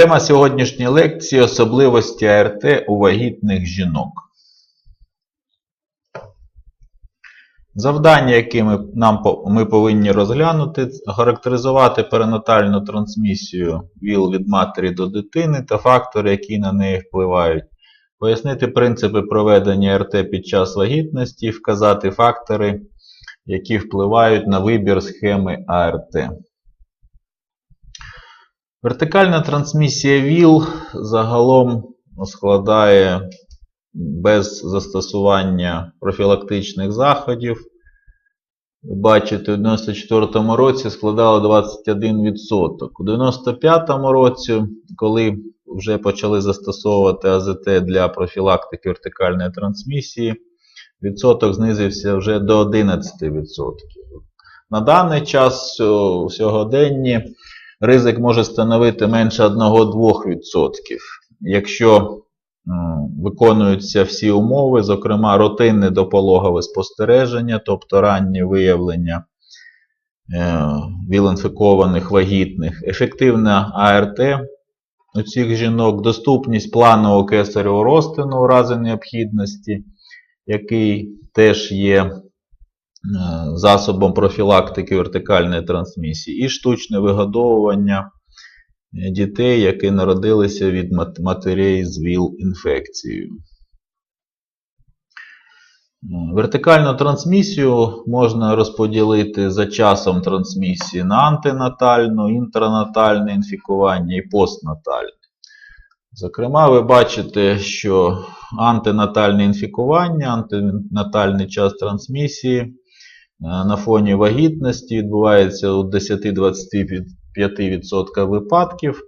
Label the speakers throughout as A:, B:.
A: Тема сьогоднішньої лекції особливості АРТ у вагітних жінок. Завдання, які ми, нам, ми повинні розглянути, характеризувати перинатальну трансмісію ВІЛ від матері до дитини та фактори, які на неї впливають, пояснити принципи проведення РТ під час вагітності вказати фактори, які впливають на вибір схеми АРТ. Вертикальна трансмісія ВІЛ загалом складає без застосування профілактичних заходів. Бачите, у 94 році складало 21%. У 95 році, коли вже почали застосовувати АЗТ для профілактики вертикальної трансмісії, відсоток знизився вже до 11%. На даний час у сьогоденні ризик може становити менше 1-2%. Якщо виконуються всі умови, зокрема рутинне допологове спостереження, тобто раннє виявлення е, віл-інфікованих вагітних, ефективна АРТ у цих жінок, доступність планового кесаревого розтину у разі необхідності, який теж є засобом профілактики вертикальної трансмісії, і штучне вигодовування е, дітей, які народилися від мат- матерей з ВІЛ-інфекцією. Е, Вертикальну трансмісію можна розподілити за часом трансмісії на антинатальну, інтранатальне інфікування і постнатальне. Зокрема, ви бачите, що антинатальне інфікування, антинатальний час трансмісії е, на фоні вагітності відбувається у 10-25% випадків.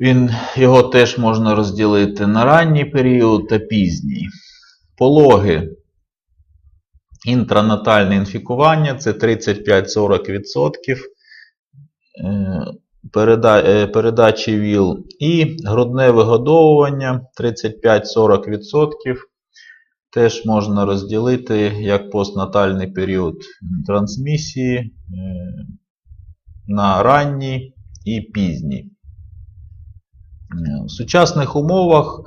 A: Він, його теж можна розділити на ранній період та пізній. Пологи інтранатальне інфікування це 35-40% е, е, передачі ВІЛ і грудне вигодовування 35-40% теж можна розділити як постнатальний період трансмісії е, на ранній і пізній. Е, В сучасних умовах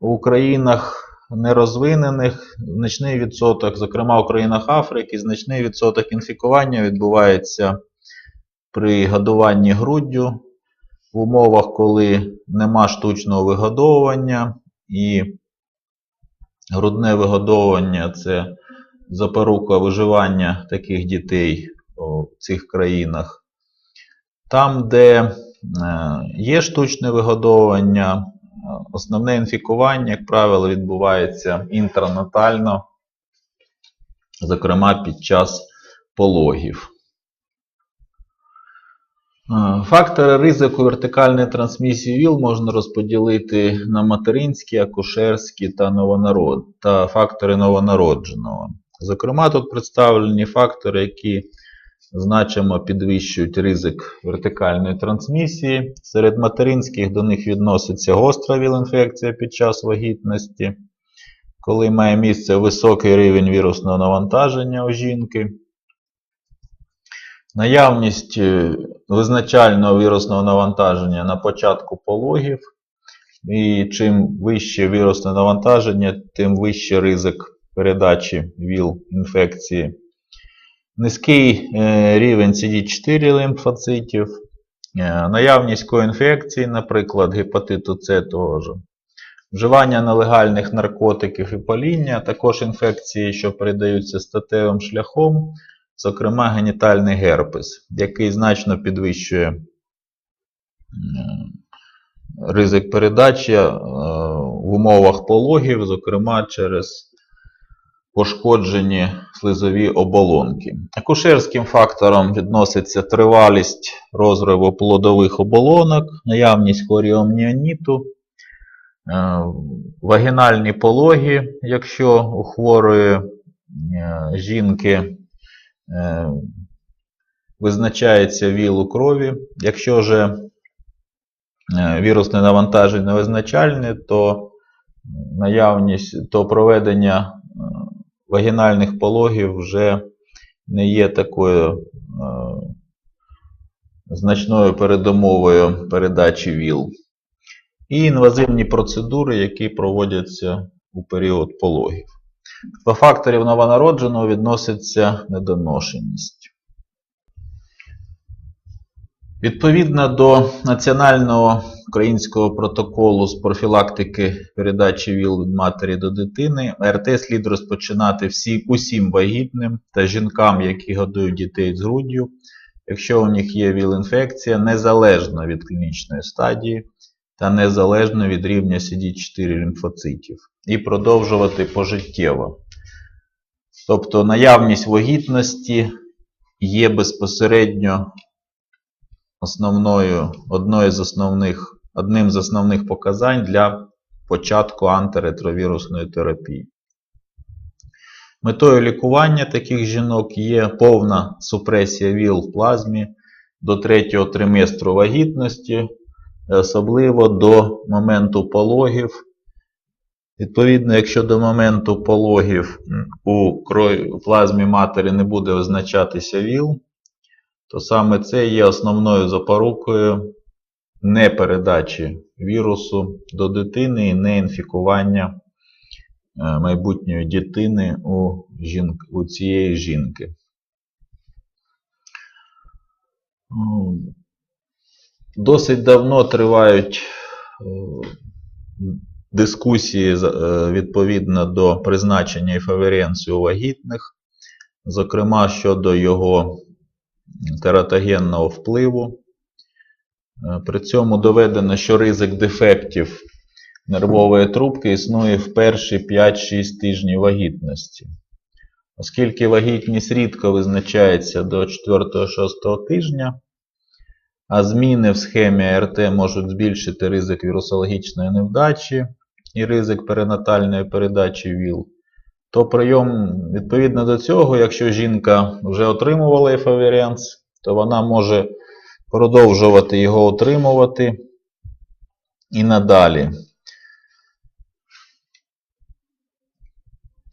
A: у країнах нерозвинених значний відсоток, зокрема у країнах Африки, значний відсоток інфікування відбувається при годуванні груддю в умовах, коли нема штучного вигодовування і грудне вигодовування це запорука виживання таких дітей у цих країнах. Там, де е, є штучне вигодовування, е, основне інфікування, як правило, відбувається інтранатально, зокрема під час пологів. Фактори ризику вертикальної трансмісії ВІЛ можна розподілити на материнські, акушерські та, новонарод... та фактори новонародженого. Зокрема, тут представлені фактори, які значимо підвищують ризик вертикальної трансмісії. Серед материнських до них відноситься гостра ВІЛ-інфекція під час вагітності, коли має місце високий рівень вірусного навантаження у жінки. Наявність е, визначального вірусного навантаження на початку пологів. І чим вище вірусне навантаження, тим вищий ризик передачі ВІЛ-інфекції. Низький е, рівень CD4 лимфоцитів, е, наявність коінфекцій, наприклад, гепатиту С того. Вживання нелегальних наркотиків і паління, також інфекції, що передаються статевим шляхом, зокрема генітальний герпес, який значно підвищує ризик передачі е, в умовах пологів, зокрема через пошкоджені слизові оболонки. Акушерським фактором відноситься тривалість розриву плодових оболонок, наявність хлоріомніоніту, е, вагінальні пологи, якщо у хворої е, жінки визначається ВІЛ у крові. Якщо же е, вірусне навантаження визначальне, то наявність, то проведення е, вагінальних пологів вже не є такою е, значною передумовою передачі ВІЛ. І інвазивні процедури, які проводяться у період пологів. До факторів новонародженого відноситься недоношеність. Відповідно до Національного українського протоколу з профілактики передачі ВІЛ від матері до дитини, РТ слід розпочинати всі, усім вагітним та жінкам, які годують дітей з груддю, якщо у них є ВІЛ-інфекція, незалежно від клінічної стадії та незалежно від рівня CD4 лімфоцитів, і продовжувати пожиттєво. Тобто наявність вагітності є безпосередньо основною, одною з основних, одним з основних показань для початку антиретровірусної терапії. Метою лікування таких жінок є повна супресія ВІЛ в плазмі до третього триместру вагітності, особливо до моменту пологів. Відповідно, якщо до моменту пологів у плазмі матері не буде визначатися ВІЛ, то саме це є основною запорукою непередачі вірусу до дитини і неінфікування е, майбутньої дитини у, жінк, у цієї жінки. Досить давно тривають е, дискусії е, відповідно до призначення ефаверенції у вагітних, зокрема щодо його тератогенного впливу. Е, При цьому доведено, що ризик дефектів нервової трубки існує в перші 5-6 тижнів вагітності. Оскільки вагітність рідко визначається до 4-6 тижня, а зміни в схемі АРТ можуть збільшити ризик вірусологічної невдачі і ризик перинатальної передачі ВІЛ, то прийом відповідно до цього, якщо жінка вже отримувала ефаверенс, то вона може продовжувати його отримувати і надалі.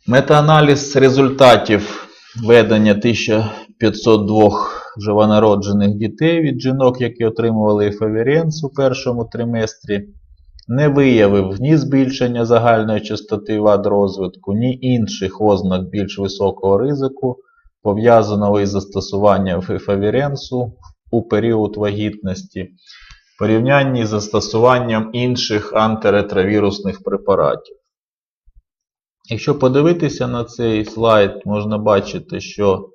A: Метааналіз результатів ведення 1502 живонароджених дітей від жінок, які отримували ефаверенс у першому триместрі, не виявив ні збільшення загальної частоти вад розвитку, ні інших ознак більш високого ризику, пов'язаного із застосуванням ефаверенсу у період вагітності, в порівнянні з застосуванням інших антиретровірусних препаратів. Якщо подивитися на цей слайд, можна бачити, що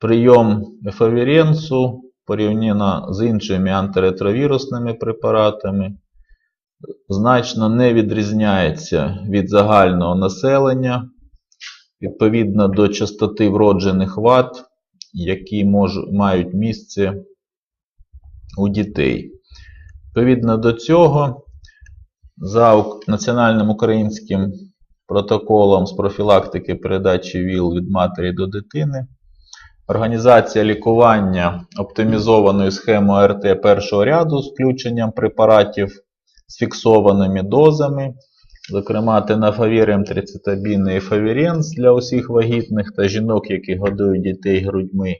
A: прийом ефаверенсу порівняно з іншими антиретровірусними препаратами значно не відрізняється від загального населення відповідно до частоти вроджених вад, які мож, мають місце у дітей. Відповідно до цього, за національним українським протоколом з профілактики передачі ВІЛ від матері до дитини, організація лікування оптимізованою схемою АРТ першого ряду з включенням препаратів з фіксованими дозами, зокрема тенафавір, трицитабін і фавіренс для усіх вагітних та жінок, які годують дітей грудьми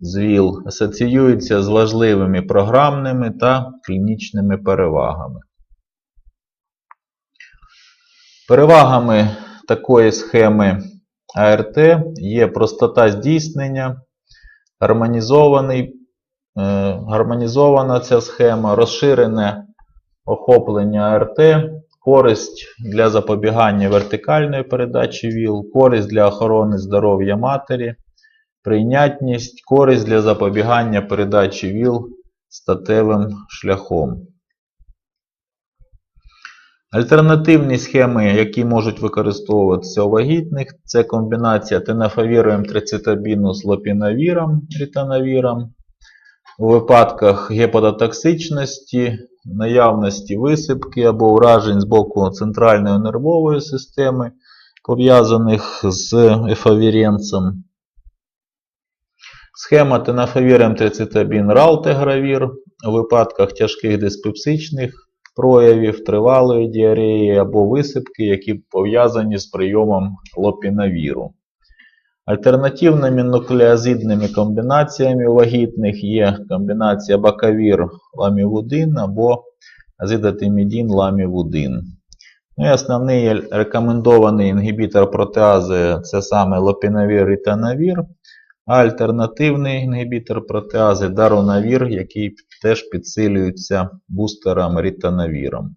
A: з ВІЛ, асоціюється з важливими програмними та клінічними перевагами. Перевагами такої схеми АРТ є простота здійснення, гармонізований, е, гармонізована ця схема, розширене охоплення АРТ, користь для запобігання вертикальної передачі ВІЛ, користь для охорони здоров'я матері, прийнятність, користь для запобігання передачі ВІЛ статевим шляхом. Альтернативні схеми, які можуть використовуватися у вагітних, це комбінація тенафавіру М30 з лопінавіром, рітанавіром. У випадках гепатотоксичності, наявності висипки або уражень з боку центральної нервової системи, пов'язаних з ефавіренцем. Схема тенафавір М30 ралтегравір у випадках тяжких диспепсичних проявів, тривалої діареї або висипки, які пов'язані з прийомом лопінавіру. Альтернативними нуклеозидними комбінаціями вагітних є комбінація бакавір ламівудин або азидотимідін ламівудин. Ну і основний рекомендований інгібітор протеази це саме лопінавір і танавір, альтернативний інгібітор протеази дарунавір, який теж підсилюється бустером рітанавіром.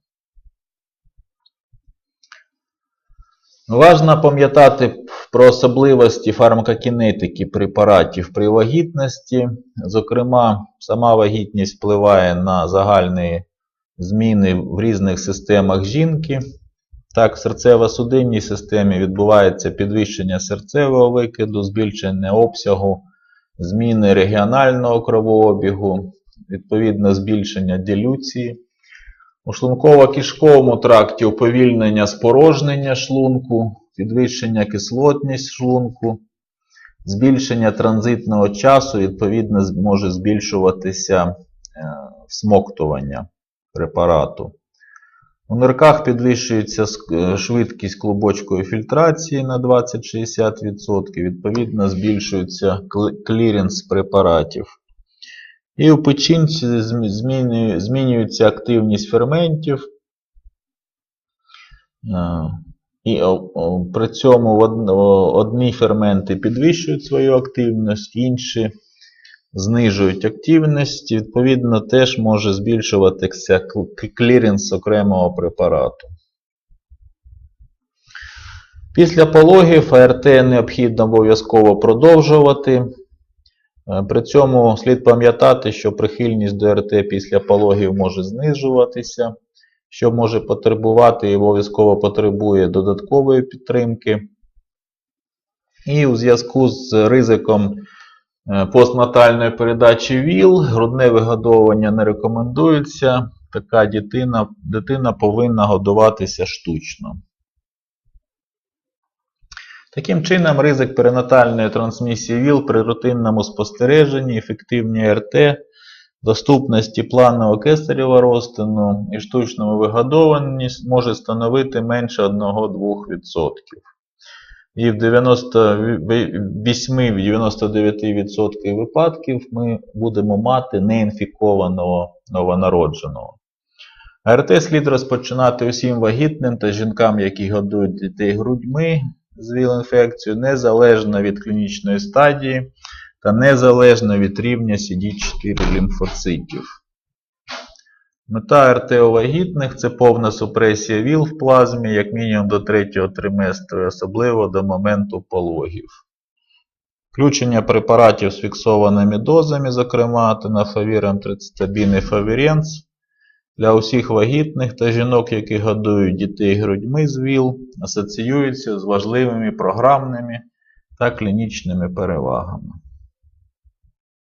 A: Важно пам'ятати про особливості фармакокінетики препаратів при вагітності. Зокрема, сама вагітність впливає на загальні зміни в різних системах жінки. Так, в серцево-судинній системі відбувається підвищення серцевого викиду, збільшення обсягу, зміни регіонального кровообігу, відповідно збільшення дилюції. У шлунково-кишковому тракті уповільнення спорожнення шлунку, підвищення кислотність шлунку, збільшення транзитного часу, відповідно, може збільшуватися е, всмоктування препарату. У нирках підвищується е, швидкість клубочкової фільтрації на 20-60%, відповідно збільшується кл- кліренс препаратів. І у печінці змінюється активність ферментів. Е, І при цьому одні ферменти підвищують свою активність, інші знижують активність. Відповідно, теж може збільшуватися кл- к- кліренс окремого препарату. Після пологів АРТ необхідно обов'язково продовжувати. Е, При цьому слід пам'ятати, що прихильність до РТ після пологів може знижуватися, що може потребувати і обов'язково потребує додаткової підтримки. І у зв'язку з ризиком постнатальної передачі ВІЛ, грудне вигодовування не рекомендується. Така дитина, дитина повинна годуватися штучно. Таким чином, ризик перинатальної трансмісії ВІЛ при рутинному спостереженні, ефективній РТ, доступності планового кесарєва розтину і штучному вигодованні може становити менше 1-2%. І в 98-99% випадків ми будемо мати неінфікованого новонародженого. АРТ слід розпочинати усім вагітним та жінкам, які годують дітей грудьми з ВІЛ-інфекцією, незалежно від клінічної стадії та незалежно від рівня CD4 лімфоцитів. Мета РТ вагітних це повна супресія ВІЛ в плазмі, як мінімум до третього триместру, особливо до моменту пологів. Включення препаратів з фіксованими дозами, зокрема тенафавіром, трицетабін і фавіренс, для усіх вагітних та жінок, які годують дітей грудьми з ВІЛ, асоціюється з важливими програмними та клінічними перевагами.